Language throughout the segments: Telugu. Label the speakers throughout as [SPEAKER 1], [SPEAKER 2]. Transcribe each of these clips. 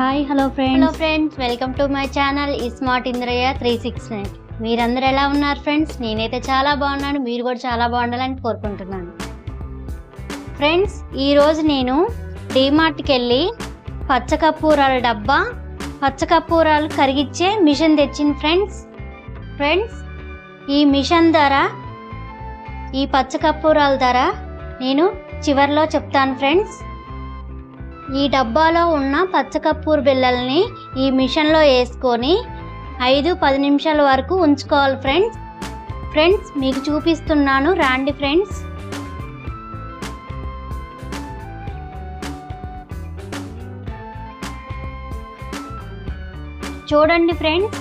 [SPEAKER 1] Hi hello
[SPEAKER 2] hello
[SPEAKER 1] friends
[SPEAKER 2] welcome to my channel smart Indrayya three six nine మీరందరూ ఎలా ఉన్నారు ఫ్రెండ్స్ నేనైతే చాలా బాగున్నాను మీరు కూడా చాలా బాగుండాలని కోరుకుంటున్నాను. ఫ్రెండ్స్ ఈరోజు నేను డీమార్ట్కి వెళ్ళి పచ్చకర్పూరాల డబ్బా పచ్చకర్పూరాలు కరిగిచ్చే మిషన్ తెచ్చింది ఫ్రెండ్స్ ఫ్రెండ్స్ ఈ మిషన్ ధర ఈ పచ్చకర్పూరాల ధర నేను చివర్లో చెప్తాను ఫ్రెండ్స్ ఈ డబ్బాలో ఉన్న పచ్చకర్పూర బిళ్ళల్ని ఈ మిషన్లో వేసుకొని ఐదు పది నిమిషాల వరకు ఉంచుకోవాలి ఫ్రెండ్స్. ఫ్రెండ్స్ మీకు చూపిస్తున్నాను. రాండి ఫ్రెండ్స్. చూడండి ఫ్రెండ్స్.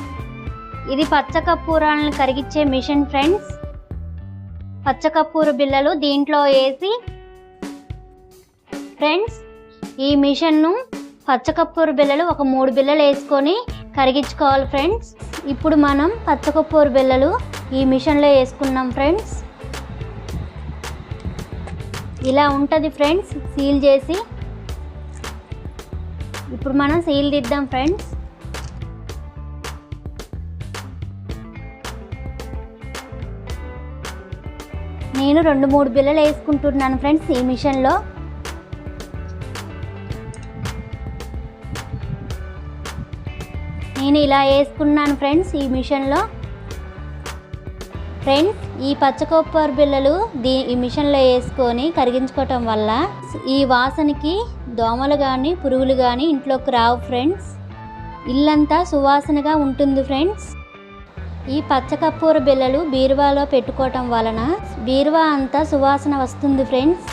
[SPEAKER 2] ఇది పచ్చకర్పూరాలను కరిగించే మిషన్ ఫ్రెండ్స్. పచ్చకర్పూర బిళ్ళలు దీంట్లో వేసి ఫ్రెండ్స్ ఈ మిషన్ను పచ్చకప్పూరు బిళ్ళలు ఒక మూడు బిళ్ళలు వేసుకొని కరిగించుకోవాలి ఫ్రెండ్స్. ఇప్పుడు మనం పచ్చకప్పూరు బిళ్ళలు ఈ మిషన్లో వేసుకున్నాం ఫ్రెండ్స్. ఇలా ఉంటుంది ఫ్రెండ్స్ సీల్ చేసి. ఇప్పుడు మనం సీల్ దిద్దాం ఫ్రెండ్స్. నేను రెండు మూడు బిళ్ళలు వేసుకుంటున్నాను ఫ్రెండ్స్ ఈ మిషన్లో. నేను ఇలా వేసుకున్నాను ఫ్రెండ్స్ ఈ మిషన్లో. ఫ్రెండ్స్ ఈ పచ్చకొప్పర్ బిళ్ళలు దీ ఈ మిషన్లో వేసుకొని కరిగించుకోవటం వల్ల ఈ వాసనకి దోమలు కానీ పురుగులు కానీ ఇంట్లోకి రావు ఫ్రెండ్స్. ఇల్లంతా సువాసనగా ఉంటుంది ఫ్రెండ్స్. ఈ పచ్చకర్పూర బిళ్ళలు బీరువాలో పెట్టుకోవటం వలన బీరువా అంతా సువాసన వస్తుంది ఫ్రెండ్స్.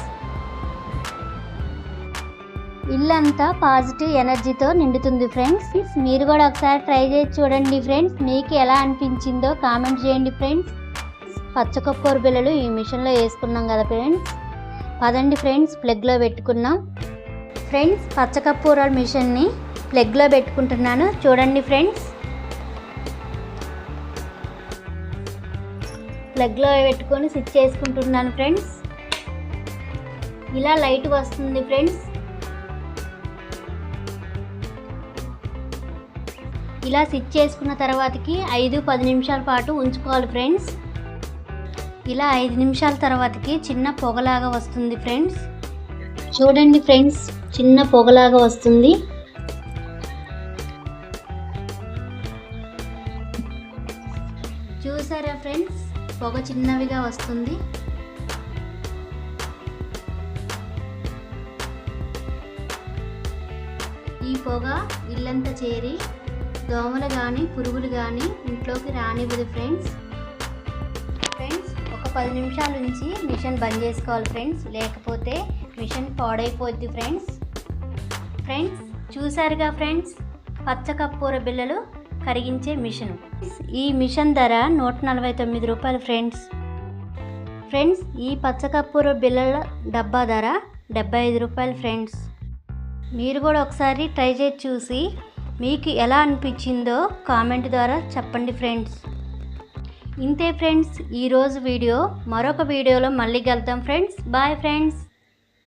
[SPEAKER 2] ఇల్లంతా పాజిటివ్ ఎనర్జీతో నిండుతుంది ఫ్రెండ్స్. మీరు కూడా ఒకసారి ట్రై చేసి చూడండి ఫ్రెండ్స్. మీకు ఎలా అనిపించిందో కామెంట్ చేయండి ఫ్రెండ్స్. పచ్చకొప్పూరు బిళ్ళలు ఈ మిషన్లో వేసుకున్నాం కదా ఫ్రెండ్స్. పదండి ఫ్రెండ్స్ ప్లగ్లో పెట్టుకున్నాం. ఫ్రెండ్స్ పచ్చకర్పూరాల మిషన్ని ప్లగ్లో పెట్టుకుంటున్నాను. చూడండి ఫ్రెండ్స్. ప్లగ్లో పెట్టుకొని స్విచ్ చేసుకుంటున్నాను ఫ్రెండ్స్. ఇలా లైట్ వస్తుంది ఫ్రెండ్స్. ఇలా స్విచ్ చేసుకున్న తర్వాతకి ఐదు పది నిమిషాల పాటు ఉంచుకోవాలి ఫ్రెండ్స్. ఇలా ఐదు నిమిషాల తర్వాతకి చిన్న పొగలాగా వస్తుంది ఫ్రెండ్స్. చూడండి ఫ్రెండ్స్ చిన్న పొగలాగా వస్తుంది. చూసారా ఫ్రెండ్స్ పొగ చిన్నవిగా వస్తుంది. ఈ పొగ ఇల్లంతా చేరి దోమలు కానీ పురుగులు కానీ ఇంట్లోకి రానివ్వదు ఫ్రెండ్స్. ఫ్రెండ్స్ ఒక పది నిమిషాల నుంచి మిషన్ బంద్ చేసుకోవాలి ఫ్రెండ్స్. లేకపోతే మిషన్ పాడైపోద్ది ఫ్రెండ్స్. ఫ్రెండ్స్ చూసారుగా ఫ్రెండ్స్? పచ్చకర్పూర బిళ్ళలు కరిగించే మిషన్. ఈ మిషన్ ధర నూట నలభై తొమ్మిది రూపాయలు ఫ్రెండ్స్. ఫ్రెండ్స్ ఈ పచ్చకర్పూర బిళ్ళల డబ్బా ధర డెబ్బై ఐదు రూపాయలు ఫ్రెండ్స్. మీరు కూడా ఒకసారి ట్రై చేసి చూసి మీకు ఎలా అనిపించిందో కామెంట్ ద్వారా చెప్పండి ఫ్రెండ్స్. ఇంతే ఫ్రెండ్స్ ఈరోజు వీడియో మరొక వీడియోలో మళ్ళీ కలుద్దాం ఫ్రెండ్స్. Bye friends.